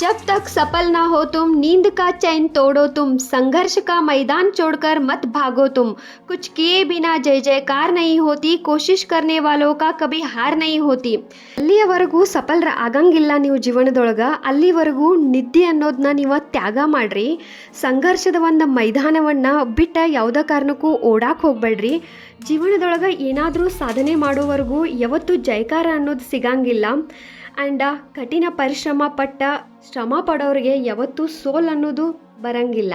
जब तक सफल ना हो तुम नींद का चैन तोड़ो तुम संघर्ष का मैदान छोड़कर मत भागो तुम कुछ किए बिना जय जयकार नहीं होती कोशिश करने वालों का कभी हार नहीं होती ಅಲ್ಲಿಯವರೆಗೂ ಸಫಲರ ಆಗಂಗಿಲ್ಲ ನೀವು ಜೀವನದೊಳಗೆ ಅಲ್ಲಿವರೆಗೂ ನಿದ್ದೆ ಅನ್ನೋದನ್ನ ನೀವು ತ್ಯಾಗ ಮಾಡ್ರಿ ಸಂಘರ್ಷದ ಒಂದು ಮೈದಾನವನ್ನು ಬಿಟ್ಟ ಯಾವುದೇ ಕಾರಣಕ್ಕೂ ಓಡಾಕ್ ಹೋಗ್ಬೇಡ್ರಿ ಜೀವನದೊಳಗೆ ಏನಾದರೂ ಸಾಧನೆ ಮಾಡೋವರೆಗೂ ಯಾವತ್ತೂ ಜಯಕಾರ ಅನ್ನೋದು ಸಿಗಂಗಿಲ್ಲ ಆ್ಯಂಡ್ ಕಠಿಣ ಪರಿಶ್ರಮ ಪಟ್ಟ ಶ್ರಮ ಪಡೋರಿಗೆ ಯಾವತ್ತೂ ಸೋಲ್ ಅನ್ನೋದು ಬರಂಗಿಲ್ಲ.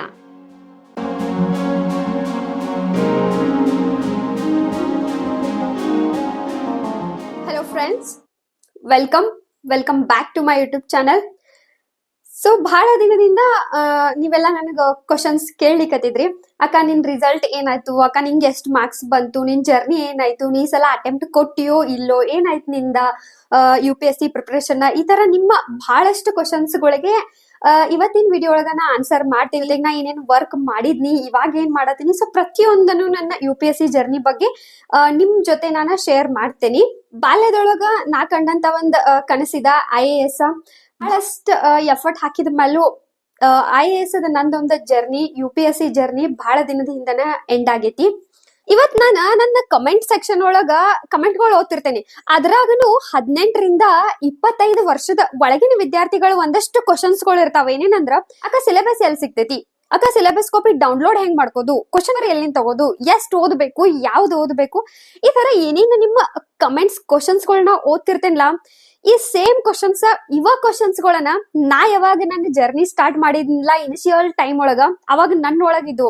Hello friends welcome welcome back to my YouTube channel so ಬಹಳ ದಿನದಿಂದ ನೀವೆಲ್ಲ ನನಗೆ ಕ್ವಶನ್ಸ್ ಕೇಳಲಿಕತ್ತಿದ್ರಿ. ಅಕ್ಕ, ನಿನ್ ರಿಸಲ್ಟ್ ಏನಾಯ್ತು? ಅಕ್ಕ, ನಿಂಗೆ ಎಷ್ಟು ಮಾರ್ಕ್ಸ್ ಬಂತು? ನಿನ್ ಜರ್ನಿ ಏನಾಯ್ತು? ನೀ ಸಲ ಅಟೆಂಪ್ಟ್ ಕೊಟ್ಟಿಯೋ ಇಲ್ಲೋ? ಏನಾಯ್ತು ನಿಂದ? U P S C preparation ಈ ತರ ನಿಮ್ಮ ಬಹಳಷ್ಟು ಕ್ವಶನ್ಸ್ಗಳಿಗೆ ಇವತ್ತಿನ ವಿಡಿಯೋ ಒಳಗ ನಾ ಆನ್ಸರ್ ಮಾಡ್ತೀನಿ. ಲೈಕ್ ನಾ ಏನೇನು ವರ್ಕ್ ಮಾಡಿದ್ನಿ, ಇವಾಗ ಏನ್ ಮಾಡತ್ತೀನಿ? ಸೊ ಪ್ರತಿಯೊಂದನ್ನು ನನ್ನ U P S C journey ಬಗ್ಗೆ ನಿಮ್ ಜೊತೆ ನಾನು ಶೇರ್ ಮಾಡ್ತೀನಿ. ಬಾಲ್ಯದೊಳಗ ನಾ ಕಂಡಂತ ಒಂದ್ ಕನಸಿದ ಐ ಎ ಎಸ್ ಬಹಳಷ್ಟು ಎಫರ್ಟ್ ಹಾಕಿದ ಮೇಲೂ ಐ ಎ ಎಸ್ ಅದ ನಂದೊಂದು journey U P S C journey ಬಹಳ ದಿನದ ಹಿಂದನ ಎಂಡ್ ಆಗೇತಿ. ಇವತ್ ನಾನ ನನ್ನ ಕಮೆಂಟ್ ಸೆಕ್ಷನ್ ಒಳಗ ಕಮೆಂಟ್ಗಳು ಓದ್ತಿರ್ತೇನೆ. ಅದ್ರಾಗನು ಹದಿನೆಂಟರಿಂದ ಇಪ್ಪತ್ತೈದು ವರ್ಷದ ಒಳಗಿನ ವಿದ್ಯಾರ್ಥಿಗಳು ಒಂದಷ್ಟು ಕ್ವಶನ್ಸ್ಗಳು ಇರ್ತಾವ. ಏನೇನಂದ್ರ, ಅಕ್ಕ ಸಿಲೆಬಸ್ ಎಲ್ಲಿ ಸಿಗ್ತೈತಿ? ಅಕ್ಕ ಸಿಲೆಬಸ್ ಕಾಪಿ ಡೌನ್ಲೋಡ್ ಹೆಂಗ್ ಮಾಡ್ಕೋದು? ಕ್ವಶನ್ ಎಲ್ಲಿಂದ ತಗೋದು? ಎಷ್ಟು ಓದಬೇಕು? ಯಾವ್ದು ಓದಬೇಕು? ಈ ತರ ಏನೇನು ನಿಮ್ಮ ಕಮೆಂಟ್ಸ್ ಕ್ವಶನ್ಸ್ ಗಳನ್ನ ಓದ್ತಿರ್ತೇನಲ್ಲ, ಈ ಸೇಮ್ ಕ್ವಶನ್ಸ್ ಇವ ಕ್ವಶನ್ಸ್ ಗಳನ್ನ ನಾ ಯಾವಾಗ ನನ್ನ ಜರ್ನಿ ಸ್ಟಾರ್ಟ್ ಮಾಡಿದ್ನಿಲ್ಲ ಇನಿಷಿಯಲ್ ಟೈಮ್ ಒಳಗ, ಅವಾಗ ನನ್ನ ಒಳಗಿದ್ದು.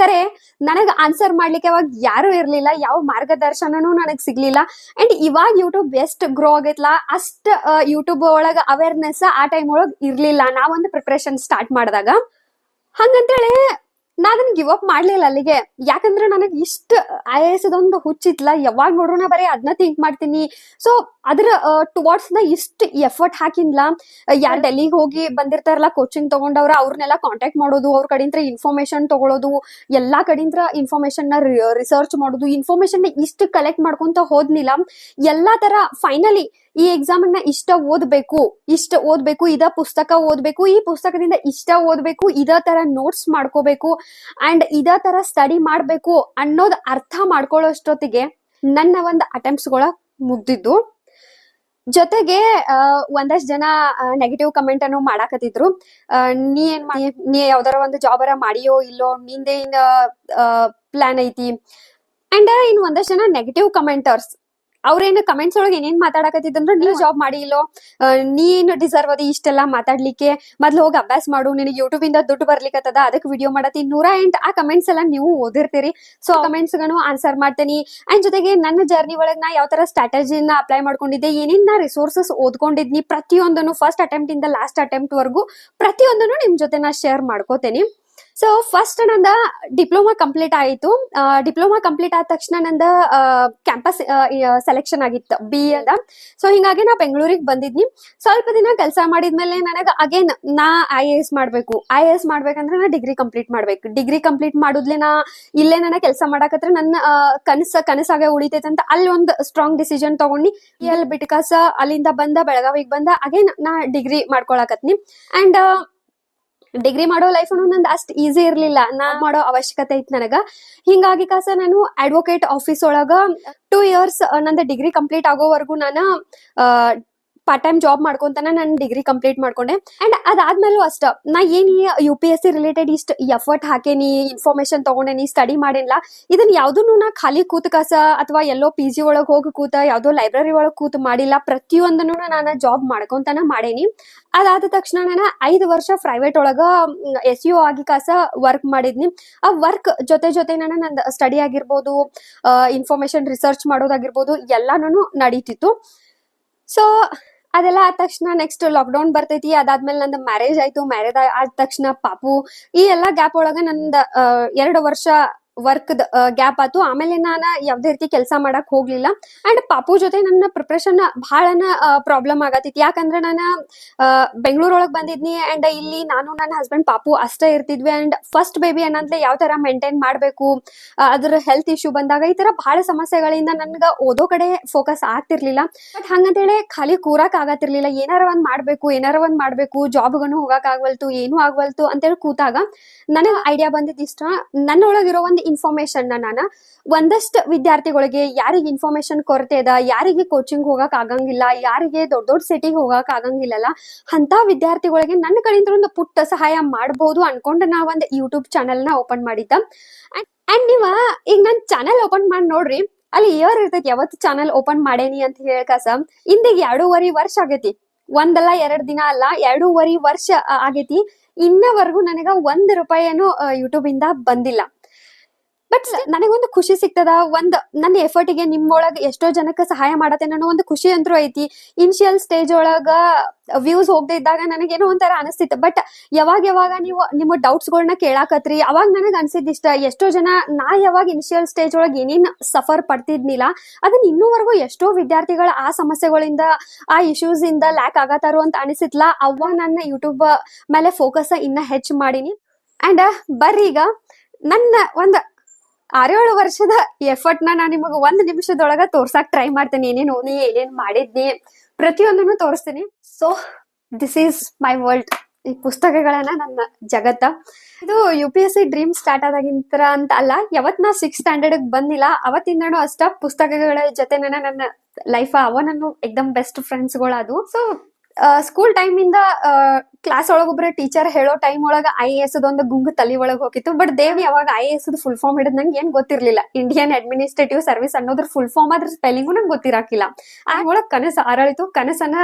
ಕರೆ, ನನಗ್ ಆನ್ಸರ್ ಮಾಡ್ಲಿಕ್ಕೆ ಅವಾಗ ಯಾರು ಇರ್ಲಿಲ್ಲ, ಯಾವ ಮಾರ್ಗದರ್ಶನನೂ ನನಗ್ ಸಿಗ್ಲಿಲ್ಲ. ಅಂಡ್ ಇವಾಗ ಯೂಟ್ಯೂಬ್ ಎಷ್ಟು ಗ್ರೋ ಆಗೈತ್ಲಾ, ಅಷ್ಟ ಯೂಟ್ಯೂಬ್ ಒಳಗ ಅವೇರ್ನೆಸ್ ಆ ಟೈಮ್ ಒಳಗ್ ಇರ್ಲಿಲ್ಲ. ನಾವೊಂದು ಪ್ರಿಪ್ರೇಷನ್ ಸ್ಟಾರ್ಟ್ ಮಾಡಿದಾಗ ಹಂಗಂತೇಳಿ ನಾ ಅದನ್ನ ಗಿವ್ ಅಪ್ ಮಾಡ್ಲಿಲ್ಲ ಅಲ್ಲಿಗೆ. ಯಾಕಂದ್ರೆ ನನಗೆ ಇಷ್ಟ ಐ ಎಸ್ ಒಂದು ಹುಚ್ಚಿತ್ಲ ಯಾವಾಗ ನೋಡೋಣ ಬರೀ ಅದನ್ನ ಥಿಂಕ್ ಮಾಡ್ತೀನಿ. ಸೊ ಅದ್ರ ಟುವರ್ಡ್ಸ್ನ ಇಷ್ಟ ಎಫರ್ಟ್ ಹಾಕಿನ್ಲ ಯಾರು ಡೆಲ್ಲಿಗೆ ಹೋಗಿ ಬಂದಿರ್ತಾರಲ್ಲ ಕೋಚಿಂಗ್ ತಗೊಂಡವ್ರ ಅವ್ರನ್ನೆಲ್ಲ ಕಾಂಟ್ಯಾಕ್ಟ್ ಮಾಡೋದು, ಅವ್ರ ಕಡೆಯಿಂದ ಇನ್ಫಾರ್ಮೇಶನ್ ತಗೊಳ್ಳೋದು ಎಲ್ಲಾ ಕಡೆಯಿಂದ ಇನ್ಫಾರ್ಮೇಶನ್ನ ರಿಸರ್ಚ್ ಮಾಡೋದು ಇನ್ಫಾರ್ಮೇಶನ್ ಇಷ್ಟ ಕಲೆಕ್ಟ್ ಮಾಡ್ಕೊಂತ ಹೋದ್ನಿಲ್ಲ ಎಲ್ಲಾ ತರ ಫೈನಲಿ ಈ ಎಕ್ಸಾಮ್ನ ಇಷ್ಟ ಓದ್ಬೇಕು ಇಷ್ಟ ಓದ್ಬೇಕು, ಇದ ಪುಸ್ತಕ ಓದ್ಬೇಕು, ಈ ಪುಸ್ತಕದಿಂದ ಇಷ್ಟ ಓದ್ಬೇಕು, ಇದ ತರ ನೋಟ್ಸ್ ಮಾಡ್ಕೋಬೇಕು ಅಂಡ್ ಇದ ತರ ಸ್ಟಡಿ ಮಾಡ್ಬೇಕು ಅನ್ನೋದ್ ಅರ್ಥ ಮಾಡ್ಕೊಳ್ಳೋಷ್ಟೊತ್ತಿಗೆ ನನ್ನ ಒಂದು ಅಟೆಂಪ್ಟ್ಸ್ಗಳ ಮುಗ್ದಿದ್ದು. ಜೊತೆಗೆ ಒಂದಷ್ಟು ಜನ ನೆಗೆಟಿವ್ ಕಮೆಂಟ್ ಅನ್ನು ಮಾಡಾಕತ್ತಿದ್ರು. ನೀ ಏನ್ ನೀ ಯಾವ್ದಾರ ಒಂದು ಜಾಬರ ಮಾಡಿಯೋ ಇಲ್ಲೋ ನಿಂದೇನ್ ಪ್ಲಾನ್ ಐತಿ. ಅಂಡ್ ಇನ್ ಒಂದಷ್ಟು ಜನ ನೆಗೆಟಿವ್ ಕಮೆಂಟರ್ಸ್ ಅವ್ರೇನು ಕಮೆಂಟ್ಸ್ ಒಳಗೆ ಏನೇನ್ ಮಾತಾಡಕತ್ತಿದ್ರು ನೀನು ಜಾಬ್ ಮಾಡಿ ಇಲ್ಲೋ ನೀನ್ ನೀನು ಡಿಸರ್ವ್ ಅದ ಇಷ್ಟೆಲ್ಲ ಮಾತಾಡ್ಲಿಕ್ಕೆ ಮೊದ್ಲು ಹೋಗಿ ಅಭ್ಯಾಸ ಮಾಡು ನಿನಗೆ ಯೂಟ್ಯೂಬ್ ಇಂದ ದುಡ್ಡು ಬರ್ಲಿಕ್ಕತ್ತದ ಅದಕ್ಕೆ ವಿಡಿಯೋ ಮಾಡತ್ತಿ. ನೂರ ಎಂಟ್ ಆ ಕಮೆಂಟ್ಸ್ ಎಲ್ಲ ನೀವು ಓದಿರ್ತೀರಿ. ಸೊ ಕಮೆಂಟ್ಸ್ಗಳು ಆನ್ಸರ್ ಮಾಡ್ತೀನಿ. ಅಂಡ್ ಜೊತೆಗೆ ನನ್ನ ಜರ್ನಿ ಒಳಗ್ ನಾ ಯಾವ ತರ ಸ್ಟ್ರಾಟಜಿನ ಅಪ್ಲೈ ಮಾಡ್ಕೊಂಡಿದ್ದೆ ಏನೇನ್ ನಾ ರಿಸೋರ್ಸಸ್ ಓದ್ಕೊಂಡಿದ್ನಿ ಪ್ರತಿಯೊಂದನ್ನು ಫಸ್ಟ್ ಅಟೆಂಪ್ಟ್ ಇಂದ ಲಾಸ್ಟ್ ಅಟೆಂಪ್ಟ್ ವರ್ಗು ಪ್ರತಿಯೊಂದನ್ನು ನಿಮ್ ಜೊತೆ ನಾ ಶೇರ್ ಮಾಡ್ಕೋತೇನೆ. ಸೊ ಫಸ್ಟ್ ನಂದ ಡಿಪ್ಲೊಮಾ ಕಂಪ್ಲೀಟ್ ಆಯಿತು. ಡಿಪ್ಲೊಮಾ ಕಂಪ್ಲೀಟ್ ಆದ ತಕ್ಷಣ ನಂದ ಕ್ಯಾಂಪಸ್ ಸೆಲೆಕ್ಷನ್ ಆಗಿತ್ತು ಬಿ ಅದ ಸೊ ಹಿಂಗಾಗಿ ನಾ ಬೆಂಗಳೂರಿಗೆ ಬಂದಿದ್ನಿ. ಸ್ವಲ್ಪ ದಿನ ಕೆಲಸ ಮಾಡಿದ್ಮೇಲೆ ನನಗೆ ಅಗೇನ್ ನಾ ಐ ಎ ಎಸ್ ಮಾಡಬೇಕು. ಐ ಎ ಎಸ್ ಮಾಡ್ಬೇಕಂದ್ರೆ ನಾ ಡಿಗ್ರಿ ಕಂಪ್ಲೀಟ್ ಮಾಡ್ಬೇಕು. ಡಿಗ್ರಿ ಕಂಪ್ಲೀಟ್ ಮಾಡುದ್ಲೆ ನಾ ಇಲ್ಲೇ ನನ್ನ ಕೆಲಸ ಮಾಡಕತ್ರ ನನ್ನ ಕನಸ, ಕನಸಾಗೆ ಉಳಿತೈತೆ ಅಂತ ಅಲ್ಲಿ ಒಂದು ಸ್ಟ್ರಾಂಗ್ ಡಿಸಿಷನ್ ತಗೊಂಡಿ ಎಲ್ ಬಿಟ್ಕಾಸ ಅಲ್ಲಿಂದ ಬಂದ, ಬೆಳಗಾವಿಗೆ ಬಂದ ಅಗೇನ್ ನಾ ಡಿಗ್ರಿ ಮಾಡ್ಕೊಳಕತ್ನಿ. ಅಂಡ್ ಡಿಗ್ರಿ ಮಾಡೋ ಲೈಫ್ ನಂದು ಅಷ್ಟ್ ಈಸಿ ಇರ್ಲಿಲ್ಲ. ನಾ ಮಾಡೋ ಅವಶ್ಯಕತೆ ಐತ್ ನನಗ. ಹಿಂಗಾಗಿ ಕಾಸ ನಾನು ಅಡ್ವೊಕೇಟ್ ಆಫೀಸ್ ಒಳಗ ಟೂ ಇಯರ್ಸ್ ನಂದು ಡಿಗ್ರಿ ಕಂಪ್ಲೀಟ್ ಆಗೋವರೆಗೂ ನಾನು ಪಾರ್ಟ್ ಟೈಮ್ ಜಾಬ್ ಮಾಡ್ಕೊಂತಾನ ನಾನು ಡಿಗ್ರಿ ಕಂಪ್ಲೀಟ್ ಮಾಡ್ಕೊಂಡೆ. ಅಂಡ್ ಅದಾದ್ಮೇಲೂ ಅಷ್ಟ, ನಾ ಏನ್ U P S C related ಇಷ್ಟು ಎಫರ್ಟ್ ಹಾಕೇನಿ ಇನ್ಫಾರ್ಮೇಶನ್ ತಗೊಂಡೇನಿ ಸ್ಟಡಿ ಮಾಡೇನಿಲ್ಲ ಇದನ್ನ ಯಾವ್ದನ್ನು ನಾ ಖಾಲಿ ಕೂತ್ ಕಸ ಅಥವಾ ಎಲ್ಲೋ ಪಿ ಜಿ ಒಳಗ್ ಹೋಗಿ ಕೂತ, ಯಾವ್ದೋ ಲೈಬ್ರರಿ ಒಳಗ್ ಕೂತ್ ಮಾಡಿಲ್ಲ ಪ್ರತಿಯೊಂದನ್ನು ನಾನು ಜಾಬ್ ಮಾಡ್ಕೊಂತಾನ ಮಾಡೇನಿ. ಅದಾದ ತಕ್ಷಣ ನಾನು ಐದು ವರ್ಷ ಪ್ರೈವೇಟ್ ಒಳಗ ಎಸ್ ಯು ಆಗಿ ಕಾಸ ವರ್ಕ್ ಮಾಡಿದ್ನಿ. ಆ ವರ್ಕ್ ಜೊತೆ ಜೊತೆ ನಾನು ನಂದು ಸ್ಟಡಿ ಆಗಿರ್ಬೋದು ಇನ್ಫಾರ್ಮೇಶನ್ ರಿಸರ್ಚ್ ಮಾಡೋದಾಗಿರ್ಬೋದು ಎಲ್ಲಾನು ನಡೀತಿತ್ತು. ಸೊ ಅದೆಲ್ಲ ಆದ ತಕ್ಷಣ ನೆಕ್ಸ್ಟ್ ಲಾಕ್ಡೌನ್ ಬರ್ತೈತಿ. ಅದಾದ್ಮೇಲೆ ನಂದು ಮ್ಯಾರೇಜ್ ಆಯ್ತು. ಮ್ಯಾರೇಜ್ ಆದ ತಕ್ಷಣ ಪಾಪು ಈ ಎಲ್ಲಾ ಗ್ಯಾಪ್ ಒಳಗ ನಂದ ಎರಡು ವರ್ಷ ವರ್ಕ್ ಗ್ಯಾಪ್ ಆತು ಆಮೇಲೆ ನಾನು ಯಾವ್ದೇ ರೀತಿ ಕೆಲಸ ಮಾಡಕ್ ಹೋಗ್ಲಿಲ್ಲ. ಅಂಡ್ ಪಾಪು ಜೊತೆ ನನ್ನ ಪ್ರಿಪ್ರೇಷನ್ ಬಹಳನ ಪ್ರಾಬ್ಲಮ್ ಆಗತ್ತಿತ್ತು ಯಾಕಂದ್ರೆ ನಾನು ಬೆಂಗಳೂರೊಳಗೆ ಬಂದಿದ್ನಿ ಅಂಡ್ ಇಲ್ಲಿ ನಾನು ನನ್ನ ಹಸ್ಬೆಂಡ್ ಪಾಪು ಅಷ್ಟೇ ಇರ್ತಿದ್ವಿ. ಅಂಡ್ ಫಸ್ಟ್ ಬೇಬಿ ಏನಂದ್ರೆ ಯಾವ ತರ ಮೇಂಟೈನ್ ಮಾಡಬೇಕು ಅದ್ರ ಹೆಲ್ತ್ ಇಶ್ಯೂ ಬಂದಾಗ ಈ ತರ ಬಹಳ ಸಮಸ್ಯೆಗಳಿಂದ ನನ್ಗ ಓದೋ ಕಡೆ ಫೋಕಸ್ ಆಗ್ತಿರ್ಲಿಲ್ಲ. ಬಟ್ ಹಂಗಂತೇಳಿ ಖಾಲಿ ಕೂರಕ್ ಆಗತ್ತಿರ್ಲಿಲ್ಲ ಏನಾರ ಒಂದ್ ಮಾಡ್ಬೇಕು, ಏನಾರ ಒಂದ್ ಮಾಡ್ಬೇಕು ಜಾಬ್ಗನು ಹೋಗಕ್ ಆಗ್ವಲ್ತು, ಏನು ಆಗ್ವಲ್ತು ಅಂತೇಳಿ ಕೂತಾಗ ನನಗೆ ಐಡಿಯಾ ಬಂದಿದ್ದು ಇಷ್ಟ. ನನ್ನೊಳಗಿರೋ ಒಂದು ಇನ್ಫಾರ್ಮೇಶನ್ ನಾನು ಒಂದಷ್ಟು ವಿದ್ಯಾರ್ಥಿಗಳಿಗೆ ಯಾರಿಗೆ ಇನ್ಫಾರ್ಮೇಶನ್ ಕೊರತೆ ಅದ, ಯಾರಿಗೆ ಕೋಚಿಂಗ್ ಹೋಗಕ್ ಆಗಂಗಿಲ್ಲ, ಯಾರಿಗೆ ದೊಡ್ಡ ದೊಡ್ಡ ಸಿಟಿಗೆ ಹೋಗಕ್ ಆಗಂಗಿಲ್ಲಲ್ಲ ಅಂತ ವಿದ್ಯಾರ್ಥಿಗಳಿಗೆ ನನ್ನ ಕಡೆಯಿಂದ ಒಂದು ಪುಟ್ಟ ಸಹಾಯ ಮಾಡಬಹುದು ಅನ್ಕೊಂಡು ನಾ ಒಂದು ಯೂಟ್ಯೂಬ್ ಚಾನೆಲ್ನ ಓಪನ್ ಮಾಡಿದ್ದ. ಅಂಡ್ ನೀವ ಈಗ ನನ್ ಚಾನೆಲ್ ಓಪನ್ ಮಾಡಿ ನೋಡ್ರಿ, ಅಲ್ಲಿ ಇಯರ್ ಇರ್ತೈತಿ, ಯಾವತ್ತು ಚಾನೆಲ್ ಓಪನ್ ಮಾಡೇನಿ ಅಂತ ಹೇಳಕಾಸ, ಇಂದಿಗ್ ಎರಡೂವರೆ ವರ್ಷ ಆಗೈತಿ. ಒಂದಲ್ಲ ಎರಡ್ ದಿನ ಅಲ್ಲ, ಎರಡೂವರೆ ವರ್ಷ ಆಗೇತಿ ಆಗೈತಿ. ಇನ್ನವರೆಗೂ ನನಗ ಒಂದ್ ರೂಪಾಯಿನೂ ಯೂಟ್ಯೂಬ್ ಇಂದ ಬಂದಿಲ್ಲ. ಬಟ್ ನನಗೊಂದು ಖುಷಿ ಸಿಗ್ತದ. ಒಂದ್ ನನ್ನ ಎಫರ್ಟಿಗೆ ನಿಮ್ಮೊಳಗ ಎಷ್ಟೋ ಜನಕ್ಕೆ ಸಹಾಯ ಮಾಡತ್ತೆ ಅನ್ನೋ ಒಂದು ಖುಷಿ ಅಂತೂ ಐತಿ. ಇನಿಷಿಯಲ್ ಸ್ಟೇಜ್ ಒಳಗ ವ್ಯೂಸ್ ಹೋಗದೆ ಇದ್ದಾಗ ನನಗೇನೋ ಒಂಥರ ಅನಿಸ್ತಿತ್ತು. ಬಟ್ ಯಾವಾಗ ಯಾವಾಗ ನೀವು ನಿಮ್ಮ ಡೌಟ್ಸ್ ಗಳನ್ನ ಕೇಳಾಕತ್ರಿ, ಅವಾಗ ನನಗೆ ಅನ್ಸಿದ್ದಿಷ್ಟ, ಎಷ್ಟೋ ಜನ ನಾ ಯಾವಾಗ ಇನಿಷಿಯಲ್ ಸ್ಟೇಜ್ ಒಳಗ ಏನೇನ್ ಸಫರ್ ಪಡ್ತಿದ್ನಿಲ್ಲ ಅದನ್ನ ಇನ್ನೂವರೆಗೂ ಎಷ್ಟೋ ವಿದ್ಯಾರ್ಥಿಗಳ ಆ ಸಮಸ್ಯೆಗಳಿಂದ, ಆ ಇಶ್ಯೂಸ್ ಇಂದ ಲ್ಯಾಕ್ ಆಗತ್ತಾರೋ ಅಂತ ಅನಿಸಿತ್ಲ ಅವಾಗ ನನ್ನ ಯೂಟ್ಯೂಬ್ ಮೇಲೆ ಫೋಕಸ್ ಇನ್ನ ಹೆಚ್ಚು ಮಾಡೀನಿ. ಅಂಡ್ ಬರ್ರಿ ಈಗ. ನನ್ನ ಒಂದ್ ಆರೇಳು ವರ್ಷದ ಎಫರ್ಟ್ನ ನಾನು ನಿಮಗೆ ಒಂದ್ ನಿಮಿಷದೊಳಗ ತೋರ್ಸಕ್ ಟ್ರೈ ಮಾಡ್ತೇನೆ. ಏನೇನ್ ಓದಿ, ಏನೇನ್ ಮಾಡಿದ್ನಿ. ಪ್ರತಿಯೊಂದನ್ನು ತೋರಿಸ್ತೀನಿ. So this is my world ಈ ಪುಸ್ತಕಗಳನ್ನ ನನ್ನ ಜಗತ್ತ. ಇದು U P S C dream start ಆದಾಗಿಂತ ಅಂತ ಅಲ್ಲ, ಯಾವತ್ ನಾ ಸಿಕ್ಸ್ ಸ್ಟ್ಯಾಂಡರ್ಡ್ ಬಂದಿಲ್ಲ, ಅವತ್ತಿಂದನೂ ಅಷ್ಟ ಪುಸ್ತಕಗಳ ಜೊತೆ ನನ್ನ ಲೈಫ್ ಅವ ನನ್ನ ಎಕ್ದಮ್ ಬೆಸ್ಟ್ ಫ್ರೆಂಡ್ಸ್ಗಳು ಅದು ಸೊ ಸ್ಕೂಲ್ ಟೈಮ್ ಇಂದ ಕ್ಲಾಸ್ ಒಳಗೊಬ್ರ ಟೀಚರ್ ಹೇಳೋ ಟೈಮ್ ಒಳಗ ಐ ಎ ಎಸ್ ಒಂದು ಗುಂಗು ತಲಿ ಒಳಗ ಹೋಗಿತ್ತು. ಬಟ್ ದೇವ್ ಯಾವಾಗ ಐ ಎಸ್ ಫುಲ್ ಫಾರ್ಮ್ ಹಿಡಿದ್ ನಂಗೆ ಏನ್ ಗೊತ್ತಿರ್ಲಿಲ್ಲ. ಇಂಡಿಯನ್ ಅಡ್ಮಿನಿಸ್ಟ್ರೇಟಿವ್ ಸರ್ವಿಸ್ ಅನ್ನೋದ್ರ ಫುಲ್ ಫಾರ್ಮ್ ಅದ್ರ ಸ್ಪೆಲ್ಲಿಂಗು ನಂಗೆ ಗೊತ್ತಿರಾಕಿಲ್ಲ. ಆ ಒಳಗ್ ಕನಸು ಅರಳಿತು. ಕನಸನ್ನ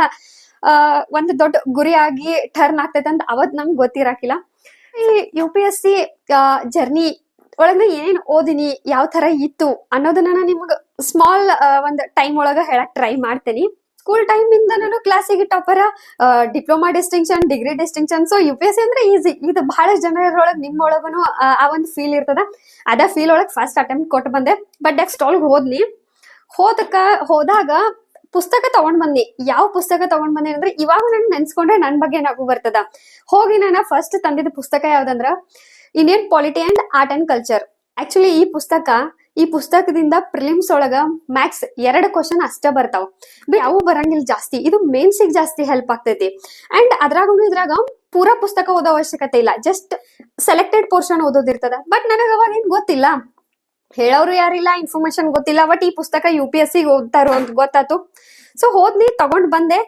ಒಂದು ದೊಡ್ಡ ಗುರಿಯಾಗಿ ಟರ್ನ್ ಆಗ್ತೈತೆ ಅಂತ ಅವತ್ ನಂಗೆ ಗೊತ್ತಿರಾಕಿಲ್ಲ. ಈ U P S C journey ಒಳಗ ಏನೇನ್ ಓದಿನಿ, ಯಾವ ತರ ಇತ್ತು ಅನ್ನೋದನ್ನ ನಾನು ನಿಮ್ಗೆ ಸ್ಮಾಲ್ ಒಂದು ಟೈಮ್ ಒಳಗ ಹೇಳಕ್ ಟ್ರೈ ಮಾಡ್ತೇನೆ. ಸ್ಕೂಲ್ ಟೈಮ್ ಇಂದ ನಾನು ಕ್ಲಾಸಿಗೆ topper diploma distinction degree distinction so U P S C ಅಂದ್ರೆ ಈಸಿ ಇದು ಬಹಳ ಜನರೊಳಗೆ ನಿಮ್ಮೊಳಗೂ ಆ ಒಂದು ಫೀಲ್ ಇರ್ತದ. ಅದ ಫೀಲ್ ಒಳಗೆ ಫಸ್ಟ್ ಅಟೆಂಪ್ಟ್ ಕೊಟ್ಟು ಬಂದೆ. ಬಟ್ ನೆಕ್ಸ್ಟ್ ಒಳಗೆ ಹೋದ್ನಿ. ಹೋದಕ್ಕ ಹೋದಾಗ ಪುಸ್ತಕ ತಗೊಂಡ್ ಬಂದಿ ಯಾವ ಪುಸ್ತಕ ತಗೊಂಡ್ ಬಂದೆ ಅಂದ್ರೆ, ಇವಾಗ ನನ್ ನೆನ್ಸ್ಕೊಂಡ್ರೆ ನನ್ ಬಗ್ಗೆ ನಗು ಬರ್ತದ. ಹೋಗಿ ನಾನು ಫಸ್ಟ್ ತಂದಿದ್ದ ಪುಸ್ತಕ ಯಾವ್ದಂದ್ರ Indian polity and art and culture actually ಈ ಪುಸ್ತಕ ಈ ಪುಸ್ತಕದಿಂದ ಪ್ರಿಲಿಮ್ಸ್ ಒಳಗ ಮ್ಯಾಕ್ಸ್ ಎರಡು ಕ್ವಶನ್ ಅಷ್ಟೇ ಬರ್ತಾವ. ಅವು ಬರಂಗಿಲ್ಲ ಜಾಸ್ತಿ. ಇದು ಮೇನ್ಸಿಗೆ ಜಾಸ್ತಿ ಹೆಲ್ಪ್ ಆಗ್ತೈತಿ. ಅಂಡ್ ಅದ್ರಾಗೂ ಇದ್ರಾಗ ಪೂರಾ ಪುಸ್ತಕ ಓದೋ ಅವಶ್ಯಕತೆ ಇಲ್ಲ. ಜಸ್ಟ್ ಸೆಲೆಕ್ಟೆಡ್ ಪೋರ್ಷನ್ ಓದೋದಿರ್ತದ ಬಟ್ ನನಗ ಅವಾಗ ಏನ್ ಗೊತ್ತಿಲ್ಲ. ಹೇಳೋರು ಯಾರಿಲ್ಲ ಇನ್ಫಾರ್ಮೇಶನ್ ಗೊತ್ತಿಲ್ಲ. ಬಟ್ ಈ ಪುಸ್ತಕ ಯು ಪಿ ಎಸ್ ಸಿ ಓದ್ತಾರೋ ಅಂತ ಗೊತ್ತಾತು. ಸೊ ಹೋದ್ನಿ, ತಗೊಂಡ್ ಬಂದೆ.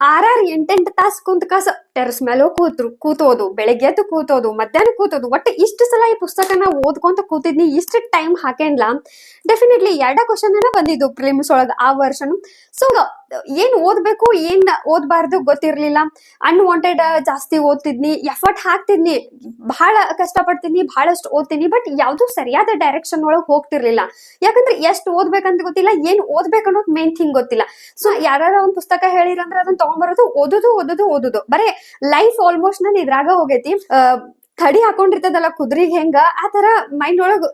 ಆರ್ ಆರ್ ಎಂಟೆಂಟು ತಾಸು ಕುಂತ ಕಾಸ ಟೆರಸ್ ಮೇಲೆ ಕೂತ್ರು, ಕೂತೋದು, ಬೆಳಗ್ಗೆ ಎದ್ದು ಕೂತೋದು, ಮಧ್ಯಾಹ್ನ ಕೂತೋದು, ಒಟ್ಟು ಇಷ್ಟು ಸಲ ಈ ಪುಸ್ತಕನ ಓದ್ಕೊಂತ ಕೂತಿದ್ನಿ, ಇಷ್ಟು ಟೈಮ್ ಹಾಕೇನ್ಲಾ ಡೆಫಿನೆಟ್ಲಿ ಎರಡ ಕ್ವಶನ್ ಬಂದಿದ್ದು ಪ್ರಿಲಿಮ್ಸ್ ಒಳಗ ಆ ವರ್ಷನು. ಸೊ ಏನ್ ಓದ್ಬೇಕು, ಏನ್ ಓದ್ಬಾರ್ದು ಗೊತ್ತಿರ್ಲಿಲ್ಲ. ಅನ್ವಾಂಟೆಡ್ ಜಾಸ್ತಿ ಓದ್ತಿದ್ನಿ ಎಫರ್ಟ್ ಹಾಕ್ತಿದ್ನಿ. ಬಹಳ ಕಷ್ಟಪಡ್ತೀನಿ ಬಹಳಷ್ಟು ಓದ್ತೀನಿ ಬಟ್ ಯಾವ್ದು ಸರಿಯಾದ ಡೈರೆಕ್ಷನ್ ಒಳಗೆ ಹೋಗ್ತಿರ್ಲಿಲ್ಲ. ಯಾಕಂದ್ರೆ ಎಷ್ಟು ಓದ್ಬೇಕಂತ ಗೊತ್ತಿಲ್ಲ, ಏನ್ ಓದ್ಬೇಕು ಅನ್ನೋದು ಮೇನ್ ಥಿಂಗ್ ಗೊತ್ತಿಲ್ಲ. ಸೊ ಯಾರು ಒಂದ್ ಪುಸ್ತಕ ಹೇಳಿರಂದ್ರೆ ಅದನ್ನ ತಗೊಂಡ್ಬರೋದು ಓದೋದು ಓದೋದು ಓದೋದು. ಬರೇ ಲೈಫ್ ಆಲ್ಮೋಸ್ಟ್ ನನ್ ಇದ್ರಾಗ ಹೋಗೈತಿ. ತಡಿ ಹಾಕೊಂಡಿರ್ತದಲ್ಲ ಕುದ್ರಿಗೆ ಹೆಂಗ, ಆ ತರ ಮೈಂಡ್ ಒಳಗ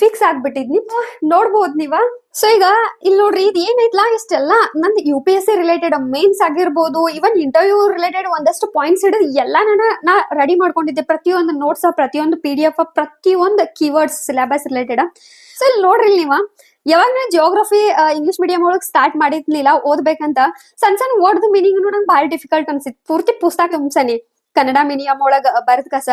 ಫಿಕ್ಸ್ ಆಗ್ಬಿಟ್ಟಿದ್ನಿ. ನೋಡ್ಬೋದ್ ನೀವ? ಸೊ ಈಗ ಇಲ್ಲಿ ನೋಡ್ರಿ, ಇದು ಏನೈತ್ಲಾ ಇಷ್ಟೆಲ್ಲ? ನಂದು U P S C related mains ಆಗಿರ್ಬೋದು ಇವನ್ ಇಂಟರ್ವ್ಯೂ ರಿಲೇಟೆಡ್ ಒಂದಷ್ಟು ಪಾಯಿಂಟ್ಸ್ ಹಿಡಿದು ಎಲ್ಲ ನಾನು, ನಾ ರೆಡಿ ಮಾಡ್ಕೊಂಡಿದ್ದೆ. ಪ್ರತಿಯೊಂದು ನೋಟ್ಸ್ ಪ್ರತಿಯೊಂದು ಪಿ ಡಿ ಎಫ್ ಪ್ರತಿಯೊಂದು ಕೀವರ್ಡ್ಸ್ ಸಿಲೆಬಸ್ ರಿಲೇಟೆಡ್ ಸೊ ಇಲ್ಲಿ ನೋಡ್ರಿ ನೀವ? ಯಾವಾಗ ನಾನು ಜಿಯೋಗ್ರಫಿ ಇಂಗ್ಲಿಷ್ ಮೀಡಿಯಂ ಒಳಗೆ ಸ್ಟಾರ್ಟ್ ಮಾಡಿದ್ಲಿಲ್ಲ, ಓದ್ಬೇಕಂತ. ಸಣ್ಣ ಸಣ್ಣ ವರ್ಡ್ ಮೀನಿಂಗ್ ನಂಗೆ ಭಾಳ ಡಿಫಿಕಲ್ಟ್ ಅನ್ಸಿತ್ತು ಪೂರ್ತಿ ಪುಸ್ತಕ ತುಂಬ್ಸನಿ. ಕನ್ನಡ ಮೀಡಿಯಂ ಒಳಗ ಬರದ್ ಕಸ.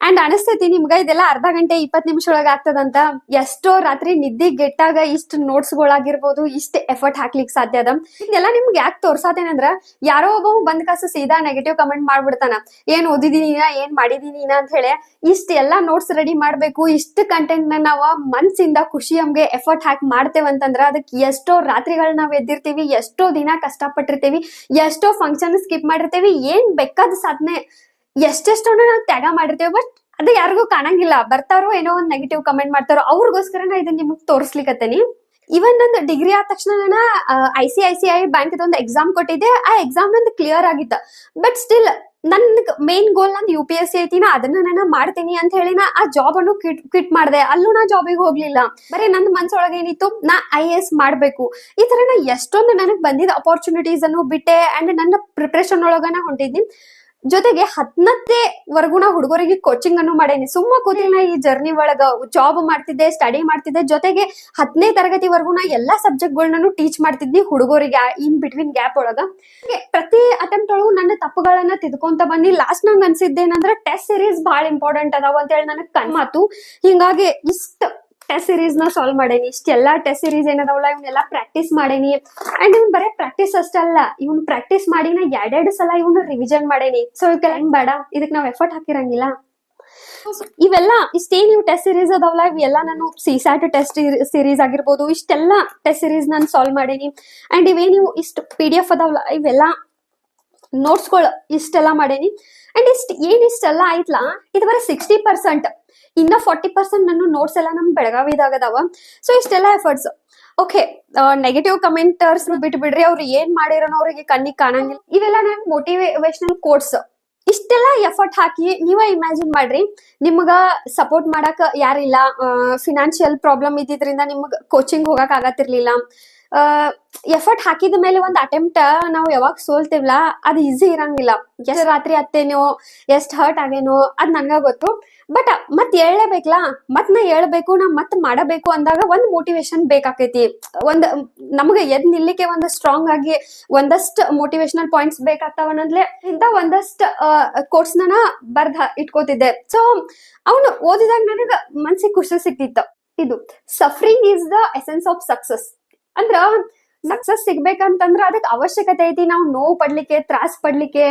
ಅಂಡ್ ಅನಿಸ್ತೈತಿ ನಿಮ್ಗ ಇದೆಲ್ಲ ಅರ್ಧ ಗಂಟೆ ಇಪ್ಪತ್ ನಿಮಿಷ ಒಳಗ ಆಗ್ತದಂತ. ಎಷ್ಟೋ ರಾತ್ರಿ ನಿದ್ದೆ ಗೆಟ್ಟಾಗ ಇಷ್ಟ ನೋಟ್ಸ್ಗಳಾಗಿರ್ಬೋದು, ಇಷ್ಟ ಎಫರ್ಟ್ ಹಾಕ್ಲಿಕ್ ಸಾಧ್ಯ ಅದ ಇದೆಲ್ಲ ನಿಮ್ಗೆ ಯಾಕೆ ತೋರ್ಸಾತೇನಂದ್ರ ಯಾರೋ ಒಬ್ಬ ಬಂದ್ ಕಾಸ ಸೀದಾ ನೆಗೆಟಿವ್ ಕಮೆಂಟ್ ಮಾಡ್ಬಿಡ್ತಾನ. ಏನ್ ಓದಿದೀನಿ ಏನ್ ಮಾಡಿದೀನಿ ಅಂತ ಹೇಳಿ ಇಷ್ಟ ಎಲ್ಲಾ ನೋಟ್ಸ್ ರೆಡಿ ಮಾಡ್ಬೇಕು. ಇಷ್ಟ ಕಂಟೆಂಟ್ನ ನಾವ ಮನ್ಸಿಂದ ಖುಷಿ ನಮ್ಗೆ ಎಫರ್ಟ್ ಹಾಕಿ ಮಾಡ್ತೇವಂತಂದ್ರ ಅದಕ್ಕೆ ಎಷ್ಟೋ ರಾತ್ರಿಗಳು ನಾವ್ ಎದ್ದಿರ್ತೀವಿ, ಎಷ್ಟೋ ದಿನ ಕಷ್ಟಪಟ್ಟಿರ್ತೀವಿ, ಎಷ್ಟೋ ಫಂಕ್ಷನ್ ಸ್ಕಿಪ್ ಮಾಡಿರ್ತೀವಿ, ಏನ್ ಬೇಕಾದ ಸಾಧನೆ. ಎಷ್ಟೆಷ್ಟೋ ನಾವು ತ್ಯಾಗ ಮಾಡಿರ್ತೇವೆ ಬಟ್ ಅದು ಯಾರಿಗೂ ಕಾಣಂಗಿಲ್ಲ. ಬರ್ತಾರೋ ಏನೋ ಒಂದ್ ನೆಗೆಟಿವ್ ಕಮೆಂಟ್ ಮಾಡ್ತಾರೋ ಅವ್ರಿಗೋಸ್ಕರ ನಾ ಇದನ್ನ ನಿಮಗ್ ತೋರಿಸ್ಲಿಕತ್ತೇನಿ. ಇವನ್ ನಂದು ಡಿಗ್ರಿ ಆದ ತಕ್ಷಣ ನಾನು I C I C I bank ಒಂದು ಎಕ್ಸಾಮ್ ಕೊಟ್ಟಿದ್ದೆ. ಆ ಎಕ್ಸಾಮ್ ನಂದು ಕ್ಲಿಯರ್ ಆಗಿತ್ತ. ಬಟ್ ಸ್ಟಿಲ್ ನನ್ ಮೇನ್ ಗೋಲ್ ನಂದು ಯು ಪಿ ಎಸ್ ಸಿ ಐತಿ ಅದನ್ನ ನಾನು ಮಾಡ್ತೀನಿ ಅಂತ ಹೇಳಿ ನಾ ಆ ಜಾಬ್ ಅನ್ನು ಕ್ವಿಟ್ ಕ್ವಿಟ್ ಮಾಡಿದೆ. ಅಲ್ಲೂ ನಾ ಜಾಬಿಗೆ ಹೋಗ್ಲಿಲ್ಲ. ಬರೀ ನನ್ ಮನ್ಸೊಳಗೆ ಏನಿತ್ತು? ನಾ ಐ ಎಸ್ ಮಾಡ್ಬೇಕು. ಈ ತರ ನಾ ಎಷ್ಟೊಂದು ನನಗೆ ಬಂದಿದ್ದ ಅಪರ್ಚುನಿಟೀಸ್ ಅನ್ನು ಬಿಟ್ಟೆ ಅಂಡ್ ನನ್ನ ಪ್ರಿಪ್ರೇಷನ್ ಒಳಗನ ಹೊಂಟಿದ್ದೀನಿ ಜೊತೆಗೆ ಹತ್ತನತ್ತೆ ವರ್ಗುಣ ಹುಡುಗರಿಗೆ ಕೋಚಿಂಗ್ ಅನ್ನು ಮಾಡೇನಿ. ಸುಮ್ಮ ಕೂತಿನ ಈ ಜರ್ನಿ ಒಳಗ. ಜಾಬ್ ಮಾಡ್ತಿದ್ದೆ ಸ್ಟಡಿ ಮಾಡ್ತಿದ್ದೆ. ಜೊತೆಗೆ ಹತ್ತನೇ ತರಗತಿವರೆಗೂ ನಾ ಎಲ್ಲಾ ಸಬ್ಜೆಕ್ಟ್ ಗಳನ್ನೂ ಟೀಚ್ ಮಾಡ್ತಿದ್ನಿ ಹುಡುಗರಿಗೆ ಇನ್ ಬಿಟ್ವೀನ್ ಗ್ಯಾಪ್ ಒಳಗ. ಪ್ರತಿ ಅಟೆಂಪ್ಟ್ ಒಳಗೂ ನನ್ನ ತಪ್ಪುಗಳನ್ನ ತಿದ್ಕೊಂತ ಬಂದಿ. ಲಾಸ್ಟ್ ನಂಗೆ ಅನ್ಸಿದ್ದೇನಂದ್ರ ಟೆಸ್ಟ್ ಸೀರೀಸ್ ಬಹಳ ಇಂಪಾರ್ಟೆಂಟ್ ಅದಾವ ಅಂತ ಹೇಳಿ ನನಗೆ ಕನ್ಮಾತು ಹಿಂಗಾಗಿ ಇಷ್ಟ ಟೆಸ್ಟ್ ಸೀರೀಸ್ನ ಸಾಲ್ವ್ ಮಾಡೇನಿ. ಇಷ್ಟೆಲ್ಲಾ ಟೆಸ್ಟ್ ಸೀರೀಸ್ ಏನದವಲ್ಲ ಇವನ್ನೆಲ್ಲ ಪ್ರಾಕ್ಟೀಸ್ ಮಾಡೇನಿ. ಅಂಡ್ ಇವ್ನ್ ಬರೇ ಪ್ರಾಕ್ಟೀಸ್ ಅಷ್ಟಲ್ಲ. ಇವ್ನ್ ಪ್ರಾಕ್ಟೀಸ್ ಮಾಡಿ ನಾ ಎರಡೆರಡು ಸಲ ಇವ್ನ ರಿವಿಜನ್ ಮಾಡೇನಿ. ಸೊ ಇವಕ್ಕೆ ಹೆಂಗ್ ಬೇಡ? ಇದಕ್ ನಾವ್ ಎಫರ್ಟ್ ಹಾಕಿರಂಗಿಲ್ಲ. ಇವೆಲ್ಲ, ಇಷ್ಟೇನ್ ಇವ್ ಟೆಸ್ಟ್ ಸೀರೀಸ್ ಅದಾವಲ್ಲ, ಇವೆಲ್ಲ ನಾನು ಸಿಸ್ಯಾಟ್ ಟೆಸ್ಟ್ ಸೀರೀಸ್ ಆಗಿರ್ಬೋದು, ಇಷ್ಟೆಲ್ಲ ಟೆಸ್ಟ್ ಸೀರೀಸ್ ನಾನು ಸಾಲ್ವ್ ಮಾಡೇನಿ. ಅಂಡ್ ಇವೇನ್ ಇವು ಇಷ್ಟು ಪಿ ಡಿ ಎಫ್ ಅದಾವಲ್ಲ, ಇವೆಲ್ಲ ನೋಟ್ಸ್ಗಳು ಇಷ್ಟೆಲ್ಲ ಮಾಡೇನಿ. ಅಂಡ್ ಇಷ್ಟ, ಏನ್ ಇಷ್ಟೆಲ್ಲ ಆಯ್ತಲ್ಲ ಇದು ಬರೀ ಸಿಕ್ಸ್ಟಿ ಪರ್ಸೆಂಟ್ ಇನ್ನ ಫಾರ್ಟಿ ಪರ್ಸೆಂಟ್ ನನ್ನ ನೋಟ್ಸ್ ಎಲ್ಲ ನಮ್ ಬೆಳಗಾವಿದಾಗ ಅದಾವ ಸೊ ಇಷ್ಟೆಲ್ಲ ಎಫರ್ಟ್ಸ್ ಓಕೆ ನೆಗೆಟಿವ್ ಕಮೆಂಟರ್ಸ್ ಬಿಟ್ಟು ಬಿಡ್ರಿ ಅವ್ರು ಏನ್ ಮಾಡಿರೋ ಅವ್ರಿಗೆ ಕಣ್ಣಿಗೆ ಕಾಣಂಗಿಲ್ಲ. ಇವೆಲ್ಲ ನನ್ ಮೋಟಿವೇಶನಲ್ ಕೋರ್ಸ್ ಇಷ್ಟೆಲ್ಲ ಎಫರ್ಟ್ ಹಾಕಿ ನೀವ ಇಮ್ಯಾಜಿನ್ ಮಾಡ್ರಿ. ನಿಮ್ಗ ಸಪೋರ್ಟ್ ಮಾಡಕ್ ಯಾರಿಲ್ಲ. ಫಿನಾನ್ಷಿಯಲ್ ಪ್ರಾಬ್ಲಮ್ ಇದ್ದಿದ್ರಿಂದ ನಿಮ್ಗ್ ಕೋಚಿಂಗ್ ಹೋಗಕ್ ಆಗತ್ತಿರ್ಲಿಲ್ಲ. ಎಫರ್ಟ್ ಹಾಕಿದ ಮೇಲೆ ಒಂದ್ ಅಟೆಂಪ್ಟ್ ನಾವು ಯಾವಾಗ ಸೋಲ್ತೀವಲ್ಲ ಅದು ಈಸಿ ಇರಂಗಿಲ್ಲ. ಎಷ್ಟ್ ರಾತ್ರಿ ಹತ್ತೇನೋ ಎಷ್ಟ್ ಹರ್ಟ್ ಆಗೇನೋ, ಅದ್ ನಂಗ ಗೊತ್ತು. ಬಟ್ ಮತ್ ಹೇಳಲೇಬೇಕಲ್ಲ? ಮತ್ ನಾ ಹೇಳ್ಬೇಕು, ನಾ ಮತ್ ಮಾಡಬೇಕು ಅಂದಾಗ ಒಂದ್ ಮೋಟಿವೇಶನ್ ಬೇಕಾಕೈತಿ. ಒಂದ್ ನಮ್ಗೆ ಎದ್ ನಿಲ್ಲಿಕ್ಕೆ ಒಂದ್ ಸ್ಟ್ರಾಂಗ್ ಆಗಿ ಒಂದಷ್ಟು ಮೋಟಿವೇಶನಲ್ ಪಾಯಿಂಟ್ಸ್ ಬೇಕಾಗ್ತಾವ ಅನ್ನೋದ್ಲೆ ಇಂತ ಒಂದಷ್ಟು ಕೋರ್ಸ್ನ ಬರ್ದ ಇಟ್ಕೋತಿದ್ದೆ. ಸೊ ಅವನು ಓದಿದಾಗ ನನಗ ಮನ್ಸಿಗೆ ಖುಷಿ ಸಿಕ್ತಿತ್ತು ಇದು suffering is the essence of success ಅಂದ್ರ ಸಕ್ಸಸ್ ಸಿಗ್ಬೇಕಂತಂದ್ರ ಅದಕ್ಕೆ ಅವಶ್ಯಕತೆ ಐತಿ. ನಾವು ನೋವು ಪಡ್ಲಿಕ್ಕೆ, ತ್ರಾಸ್ ಪಡ್ಲಿಕ್ಕೆ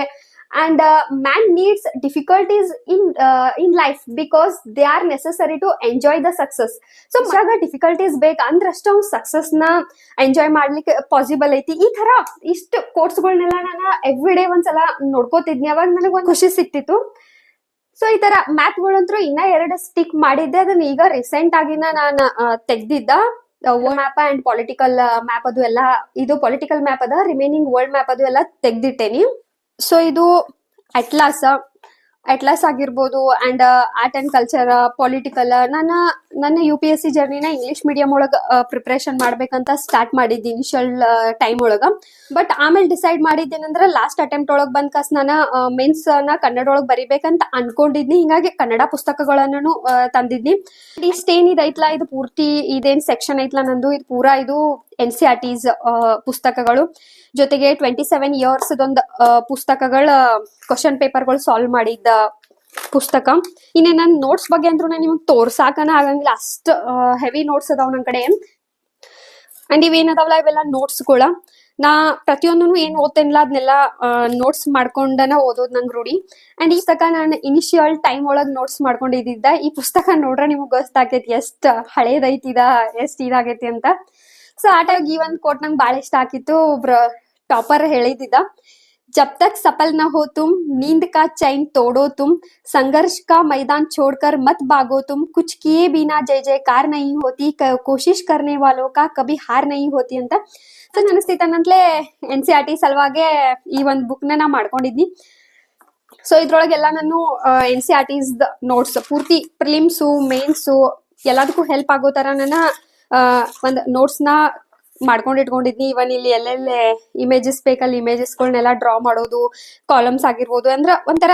and man needs in in in life because they are necessary to enjoy the success. So ಮಗ ಡಿಫಿಕಲ್ಟೀಸ್ ಬೇಕು ಅಂದ್ರಷ್ಟು ಅವ್ನು ಸಕ್ಸಸ್ನ ಎಂಜಾಯ್ ಮಾಡ್ಲಿಕ್ಕೆ ಪಾಸಿಬಲ್ ಐತಿ. ಈ ತರ ಇಷ್ಟು ಕೋರ್ಸ್ಗಳನ್ನೆಲ್ಲ ನಾನು ಎವ್ರಿ ಡೇ ಒಂದ್ಸಲ ನೋಡ್ಕೋತಿದ್ನಿ. ಅವಾಗ ನನಗೆ ಒಂದು ಖುಷಿ ಸಿಕ್ತಿತ್ತು. ಸೊ ಈ ತರ ಮ್ಯಾಪ್ಗಳಂತೂ ಇನ್ನ ಎರಡು ಸ್ಟಿಕ್ ಮಾಡಿದ್ದೆ. ಅದನ್ನ ಈಗ ರೀಸೆಂಟ್ ಆಗಿನ ನಾನು ತೆಗ್ದಿದ್ದ. ಮ್ಯಾಪ್ ಅಂಡ್ ಪೊಲಿಟಿಕಲ್ ಮ್ಯಾಪ್ ಅದು ಎಲ್ಲ ಇದು ಪೊಲಿಟಿಕಲ್ ಮ್ಯಾಪ್ ಅದ. ರಿಮೈನಿಂಗ್ ವರ್ಲ್ಡ್ ಮ್ಯಾಪ್ ಅದು ಎಲ್ಲ ತೆಗ್ದಿಟ್ಟೇನಿ. ಸೊ ಇದು ಅಟ್ಲಾಸ್ ಅಟ್ಲಾಸ್ ಆಗಿರ್ಬೋದು and art and culture political ನನ್ನ ನನ್ನ ಯು ಪಿ ಎಸ್ ಸಿ ಜರ್ನಿನ ಇಂಗ್ಲಿಷ್ ಮೀಡಿಯಂ ಒಳಗ ಪ್ರಿಪ್ರೇಷನ್ ಮಾಡ್ಬೇಕಂತ ಸ್ಟಾರ್ಟ್ ಮಾಡಿದ್ದೆ ಇನಿಷಿಯಲ್ ಟೈಮ್ ಒಳಗ. ಬಟ್ ಆಮೇಲೆ ಡಿಸೈಡ್ ಮಾಡಿದ್ದೇನಂದ್ರ ಲಾಸ್ಟ್ ಅಟೆಂಪ್ಟ್ ಒಳಗ್ ಬಂದ ಕಾಸ್ ನಾನು ಮೇನ್ಸ್ನ ಕನ್ನಡ ಒಳಗ್ ಬರಿಬೇಕಂತ ಅನ್ಕೊಂಡಿದ್ನಿ. ಹಿಂಗಾಗಿ ಕನ್ನಡ ಪುಸ್ತಕಗಳನ್ನು ತಂದಿದ್ನಿ. ಇಷ್ಟೇನಿದೈತ್ಲಾ ಇದು ಪೂರ್ತಿ ಇದೇನ್ ಸೆಕ್ಷನ್ ಐತ್ಲಾ ನಂದು, ಇದು ಪೂರಾ ಇದು ಎನ್ ಸಿ ಆರ್ ಟಿಸ್ ಪುಸ್ತಕಗಳು. ಜೊತೆಗೆ ಟ್ವೆಂಟಿ ಸೆವೆನ್ ಇಯರ್ಸ್ ಒಂದು ಪುಸ್ತಕಗಳ ಕ್ವಶನ್ ಪೇಪರ್ಗಳು ಸಾಲ್ವ್ ಮಾಡಿದ್ದ ಪುಸ್ತಕ. ಇನ್ನೇ ನನ್ನ ನೋಟ್ಸ್ ಬಗ್ಗೆ ಅಂದ್ರೂ ನಾನು ನಿಮಗೆ ತೋರ್ಸಾಕನ ಆಗಂಗಿಲ್ಲ. ಅಷ್ಟು ಹೆವಿ ನೋಟ್ಸ್ ಅದಾವ ನನ್ನ ಕಡೆ. ಅಂಡ್ ಇವೇನದಾವಲ್ಲ ಇವೆಲ್ಲ ನೋಟ್ಸ್ಗಳ. ನಾ ಪ್ರತಿಯೊಂದನು ಏನು ಓದ್ತೇನಿಲ್ಲ ಅದನ್ನೆಲ್ಲ ನೋಟ್ಸ್ ಮಾಡ್ಕೊಂಡನ ಓದೋದು ನಂಗೆ ರೂಢಿ. ಅಂಡ್ ಈ ಪುಸ್ತಕ ನಾನು ಇನಿಷಿಯಲ್ ಟೈಮ್ ಒಳಗೆ ನೋಟ್ಸ್ ಮಾಡ್ಕೊಂಡಿದ್ದ ಈ ಪುಸ್ತಕ ನೋಡ್ರೆ ನಿಮಗೆ ಗೊತ್ತಾಕೈತಿ ಎಷ್ಟು ಹಳೇದೈತಿದ, ಎಷ್ಟ್ ಇದಾಗೈತಿ ಅಂತ. ಸೊ ಆ ಟೈಮ್ ಈ ಒಂದ್ ಕೋಟ್ ನಂಗೆ ಬಾಳ ಇಷ್ಟ ಆಗಿತ್ತು ಒಬ್ರ ಟಾಪರ್ ಹೇಳಿದ್ದ जब तक सफल न हो तुम नींद का चैन तोड़ो तुम संघर्ष का मैदान छोड़कर मत भागो तुम कुछ किए बिना जय जयकार नहीं होती क- कोशिश करने वालों का कभी हार नहीं होती ಅಂತ so ನನಸ್ತಿತ್ತಂತಲೇ N C R T ಸಲುವಾಗೆ ಈ ಒಂದು ಬುಕ್ನ ನಾ ಮಾಡ್ಕೊಂಡಿದ್ನಿ ಸೊ ಇದ್ರೊಳಗೆಲ್ಲ ನಾನು N C R Ts notes ಪೂರ್ತಿ ಪ್ರಿಲಿಮ್ಸು ಮೇನ್ಸು ಎಲ್ಲದಕ್ಕೂ ಹೆಲ್ಪ್ ಆಗೋ ತರ ನನ್ನ ಒಂದು ನೋಟ್ಸ್ನ ಮಾಡ್ಕೊಂಡು ಇಟ್ಕೊಂಡಿದ್ನಿ. ಇವನ್ ಇಲ್ಲಿ ಎಲ್ಲೆಲ್ಲೇ ಇಮೇಜಸ್ ಬೇಕಲ್ಲಿ ಇಮೇಜಸ್ಗಳನ್ನೆಲ್ಲ ಡ್ರಾ ಮಾಡೋದು ಕಾಲಮ್ಸ್ ಆಗಿರ್ಬೋದು. ಅಂದ್ರೆ ಒಂಥರ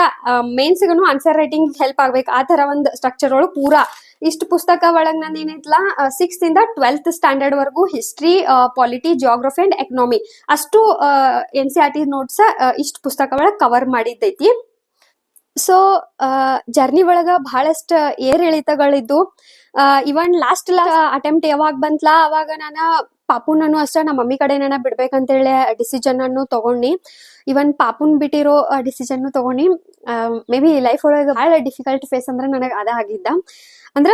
ಮೇನ್ಸ್ಗೂ ಆನ್ಸರ್ ರೈಟಿಂಗ್ ಹೆಲ್ಪ್ ಆಗ್ಬೇಕು. ಆ ತರ ಒಂದು ಸ್ಟ್ರಕ್ಚರ್ ಒಳಗೆ ಪೂರಾ ಇಷ್ಟು ಪುಸ್ತಕ ಒಳಗ್ ನಾನು ಏನೈತ್ಲ ಸಿಕ್ಸ್ತ್ ಇಂದ ಟ್ವೆಲ್ತ್ ಸ್ಟ್ಯಾಂಡರ್ಡ್ ವರ್ಗು history polity geography and economy ಅಷ್ಟು N C R T notes ಇಷ್ಟು ಪುಸ್ತಕ ಒಳಗ್ ಕವರ್ ಮಾಡಿದ್ದೈತಿ. ಸೊ ಜರ್ನಿ ಒಳಗ ಬಹಳಷ್ಟು ಏರ್ ಇಳಿತಗಳಿದ್ದು ಇವನ್ ಲಾಸ್ಟ್ ಅಟೆಂಪ್ಟ್ ಯಾವಾಗ ಬಂತ್ಲಾ, ಅವಾಗ ನಾನ ಪಾಪುನನ್ನು ಅಷ್ಟ ನಮ್ಮ ಮಮ್ಮಿ ಕಡೆ ನಾನು ಬಿಡ್ಬೇಕಂತೇಳಿ ಡಿಸಿಷನ್ ಅನ್ನು ತಗೊಂಡಿ ಇವನ್ ಪಾಪುನ್ ಬಿಟ್ಟಿರೋ ಡಿಸಿಷನ್ ತಗೊಂಡಿ ಮೇ ಬಿ ಲೈಫ್ ಒಳಗೆ ಬಹಳ ಡಿಫಿಕಲ್ಟ್ ಫೇಸ್ ಅಂದ್ರೆ ನನಗೆ ಅದ ಆಗಿದ್ದ. ಅಂದ್ರ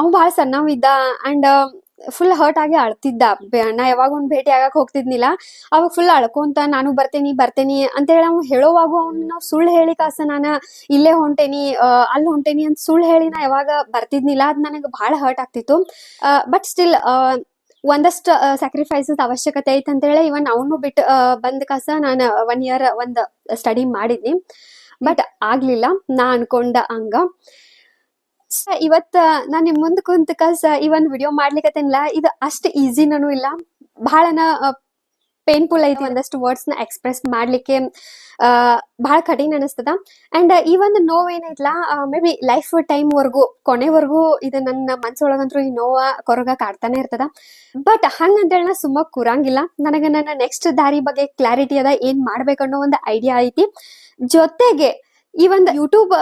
ಅವ್ ಬಹಳ ಸಣ್ಣವಿದ್ದ ಅಂಡ್ ಫುಲ್ ಹರ್ಟ್ ಆಗಿ ಅಳ್ತಿದ್ದ ನಾ ಯಾವಾಗ ಒಂದ್ ಭೇಟಿ ಆಗಕ್ ಹೋಗ್ತಿದ್ನಿಲ್ಲ, ಅವಾಗ ಫುಲ್ ಅಳ್ಕೊಂತ, ನಾನು ಬರ್ತೇನಿ ಬರ್ತೇನಿ ಅಂತ ಹೇಳಿ ಅವ್ನು ಹೇಳೋವಾಗ ಅವ್ನ ಸುಳ್ಳು ಹೇಳಿ, ಕಾಸ ನಾನು ಇಲ್ಲೇ ಹೊಂಟೇನಿ ಅಲ್ಲಿ ಹೊಂಟೇನಿ ಅಂತ ಸುಳ್ಳು ಹೇಳಿ ನಾ ಯಾವಾಗ ಬರ್ತಿದ್ನಿಲ್ಲ, ಅದ್ ನನಗೆ ಬಹಳ ಹರ್ಟ್ ಆಗ್ತಿತ್ತು. ಬಟ್ ಸ್ಟಿಲ್ ಒಂದಷ್ಟು ಸ್ಯಾಕ್ರಿಫೈಸಸ್ ಅವಶ್ಯಕತೆ ಐತೆ ಅಂತೇಳಿ ಇವನ್ ಅವನು ಬಿಟ್ಟು ಬಂದ ಕಾಸ ನಾನು ಒನ್ ಇಯರ್ ಒಂದ್ ಸ್ಟಡಿ ಮಾಡಿದ್ನಿ. ಬಟ್ ಆಗ್ಲಿಲ್ಲ, ನಾ ಅನ್ಕೊಂಡ ಹಂಗ. ಇವತ್ತ ನಾನ್ ನಿಮ್ ಮುಂದ್ ಕುಂತ ಕಸ ಈ ಒಂದ್ ವಿಡಿಯೋ ಮಾಡ್ಲಿಕ್ಕತ್ತೇನಿಲ್ಲ ಇದು ಅಷ್ಟ್ ಈಸಿನೂ ಇಲ್ಲ. ಬಹಳನ ಪೇನ್ಫುಲ್ ಐತಿ ಒಂದಷ್ಟು ವರ್ಡ್ಸ್ನ ಎಕ್ಸ್ಪ್ರೆಸ್ ಮಾಡ್ಲಿಕ್ಕೆ ಬಹಳ ಕಠಿಣ ಅನಿಸ್ತದ. ಅಂಡ್ ಈ ಒಂದು ನೋವ್ ಏನೈತ್ಲಾ ಮೇ ಬಿ ಲೈಫ್ ಟೈಮ್ ವರ್ಗು ಕೊನೆವರೆಗೂ ಇದು ನನ್ನ ಮನಸ್ಸೊಳಗಂತೂ ಈ ನೋವ ಕೊರಗ ಕಾಡ್ತಾನೆ ಇರ್ತದ. ಬಟ್ ಹಂಗಂತೇಳಿ ನಾ ಸುಮ್ಮ ಕೂರಂಗಿಲ್ಲ. ನನಗೆ ನನ್ನ ನೆಕ್ಸ್ಟ್ ದಾರಿ ಬಗ್ಗೆ ಕ್ಲಾರಿಟಿ ಅದ, ಏನ್ ಮಾಡ್ಬೇಕನ್ನೋ ಒಂದು ಐಡಿಯಾ ಐತಿ. ಜೊತೆಗೆ ಈ ಒಂದು ಯೂಟ್ಯೂಬ್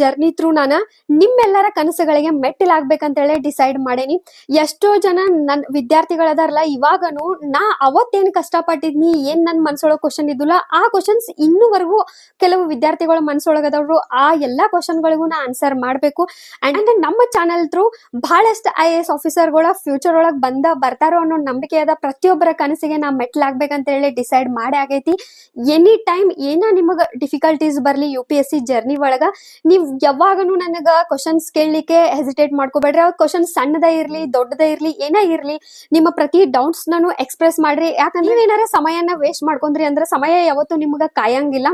ಜರ್ನಿ ಥ್ರೂ ನಾನು ನಿಮ್ಮೆಲ್ಲರ ಕನಸುಗಳಿಗೆ ಮೆಟ್ಟಿಲಾಗ್ಬೇಕಂತೇಳಿ ಡಿಸೈಡ್ ಮಾಡೇನಿ. ಎಷ್ಟೋ ಜನ ನನ್ನ ವಿದ್ಯಾರ್ಥಿಗಳದಾರಲ್ಲ, ಇವಾಗನು ನಾ ಅವತ್ತೇನ್ ಕಷ್ಟಪಟ್ಟಿದ್ನಿ, ಏನ್ ನನ್ ಮನ್ಸೊಳಗ ಕ್ವಶನ್ ಇದ್ದುಲ್ಲ, ಆ ಕ್ವಶನ್ಸ್ ಇನ್ನೂವರೆಗೂ ಕೆಲವು ವಿದ್ಯಾರ್ಥಿಗಳ ಮನ್ಸೊಳಗದವ್ರು ಆ ಎಲ್ಲಾ ಕ್ವಶನ್ಗಳಿಗೂ ನಾ ಆನ್ಸರ್ ಮಾಡಬೇಕು. ಅಂಡ್ ನಮ್ಮ ಚಾನೆಲ್ ಥ್ರೂ ಬಹಳಷ್ಟು ಐ ಎ ಎಸ್ ಆಫೀಸರ್ಗಳ ಫ್ಯೂಚರ್ ಒಳಗ್ ಬಂದ ಬರ್ತಾರೋ ಅನ್ನೋ ನಂಬಿಕೆ ಅದ ಪ್ರತಿಯೊಬ್ಬರ ಕನಸಿಗೆ ನಾ ಮೆಟ್ಲಾಗ್ಬೇಕಂತ ಹೇಳಿ ಡಿಸೈಡ್ ಮಾಡಿ ಆಗೈತಿ. ಎನಿ ಟೈಮ್ ಏನ ನಿಮಗ ಡಿಫಿಕಲ್ಟೀಸ್ ಬರ್ಲಿ U P S C journey ಒಳಗ ನೀವ್ ಯಾವಾಗನು ನನಗ ಕ್ವಶನ್ಸ್ ಕೇಳಲಿಕ್ಕೆ ಹೆಸಿಟೇಟ್ ಮಾಡ್ಕೋಬೇಡ್ರಿ. ಅವ್ರ ಕ್ವಶನ್ ಸಣ್ಣದ ಇರ್ಲಿ ದೊಡ್ಡದ ಇರ್ಲಿ ಏನೇ ಇರ್ಲಿ ನಿಮ್ಮ ಪ್ರತಿ ಡೌಟ್ಸ್ ನಾನು ಎಕ್ಸ್ಪ್ರೆಸ್ ಮಾಡ್ರಿ. ಯಾಕಂದ್ರೆ ಏನಾರ ಸಮಯನ ವೇಸ್ಟ್ ಮಾಡ್ಕೊಂಡ್ರಿ ಅಂದ್ರೆ ಸಮಯ ಯಾವತ್ತು ನಿಮ್ಗ ಕಾಯಂಗಿಲ್ಲ.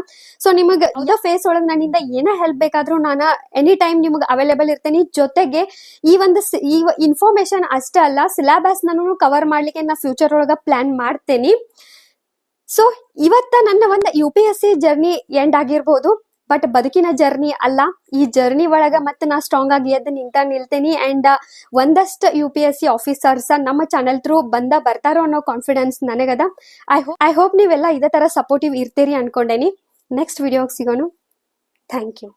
ಸೊ ನಿಮಗ ಇದ ಫೇಸ್ ಒಳಗ ನನ್ನಿಂದ ಏನೇ ಹೆಲ್ಪ್ ಬೇಕಾದ್ರೂ ನಾನು ಎನಿ ಟೈಮ್ ನಿಮ್ಗೆ ಅವೈಲೇಬಲ್ ಇರ್ತೇನೆ. ಜೊತೆಗೆ ಈ ಒಂದು ಈ ಇನ್ಫಾರ್ಮೇಶನ್ ಅಷ್ಟೇ ಅಲ್ಲ ಸಿಲೆಬಸ್ ನಾನು ಕವರ್ ಮಾಡ್ಲಿಕ್ಕೆ ನಾ ಫ್ಯೂಚರ್ ಒಳಗ ಪ್ಲಾನ್ ಮಾಡ್ತೇನೆ. ಸೊ ಇವತ್ತ ನನ್ನ ಒಂದು U P S C journey end ಆಗಿರ್ಬೋದು. ಬಟ್ ಬದುಕಿನ ಜರ್ನಿ ಅಲ್ಲ. ಈ ಜರ್ನಿ ಒಳಗ ಮತ್ತೆ ನಾ ಸ್ಟ್ರಾಂಗ್ ಆಗಿ ಎದ್ದು ನಿಂತ ನಿಲ್ತೇನಿ. ಅಂಡ್ ಒಂದಷ್ಟು U P S C officers ನಮ್ಮ ಚಾನೆಲ್ ಥ್ರೂ ಬಂದ ಬರ್ತಾರೋ ಅನ್ನೋ ಕಾನ್ಫಿಡೆನ್ಸ್ ನನಗದ. ಐ ಹೋಪ್ ಐ ಹೋಪ್ ನೀವೆಲ್ಲ ಇದೇ ತರ ಸಪೋರ್ಟಿವ್ ಇರ್ತೀರಿ ಅನ್ಕೊಂಡೇನಿ. ನೆಕ್ಸ್ಟ್ ವಿಡಿಯೋಗೆ ಸಿಗೋಣ. Thank you